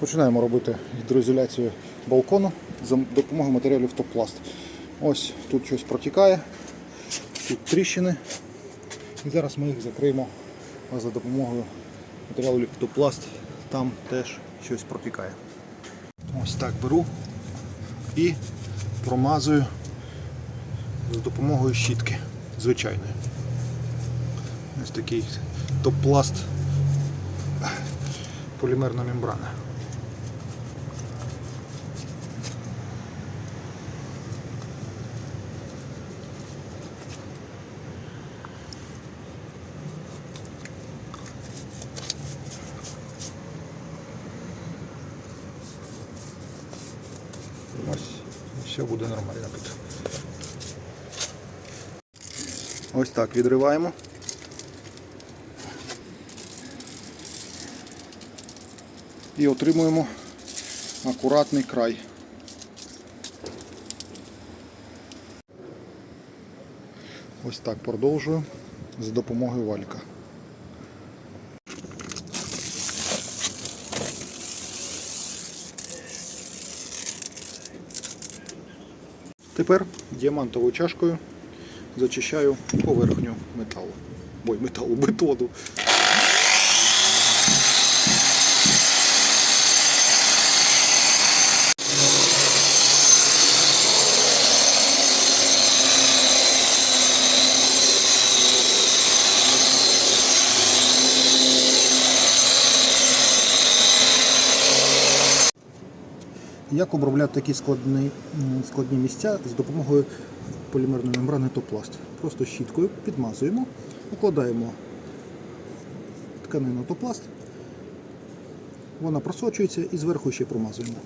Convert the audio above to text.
Починаємо робити гідроізоляцію балкону за допомогою матеріалів топласт. Ось тут щось протікає, тут тріщини. І зараз ми їх закриємо за допомогою матеріалів топласт. Там теж щось протікає. Ось так беру і промазую за допомогою щітки звичайної. Ось такий топ-пласт полімерна мембрана. Ось все буде нормально тут. Ось так відриваємо. І отримуємо акуратний край. Ось так продовжую за допомогою валька. Тепер діамантовою чашкою зачищаю поверхню металу. Ой, металу, бетону. Як обробляти такі складні, складні місця з допомогою полімерної мембрани топласт? Просто щіткою підмазуємо, укладаємо тканину топласт, вона просочується і зверху ще промазуємо.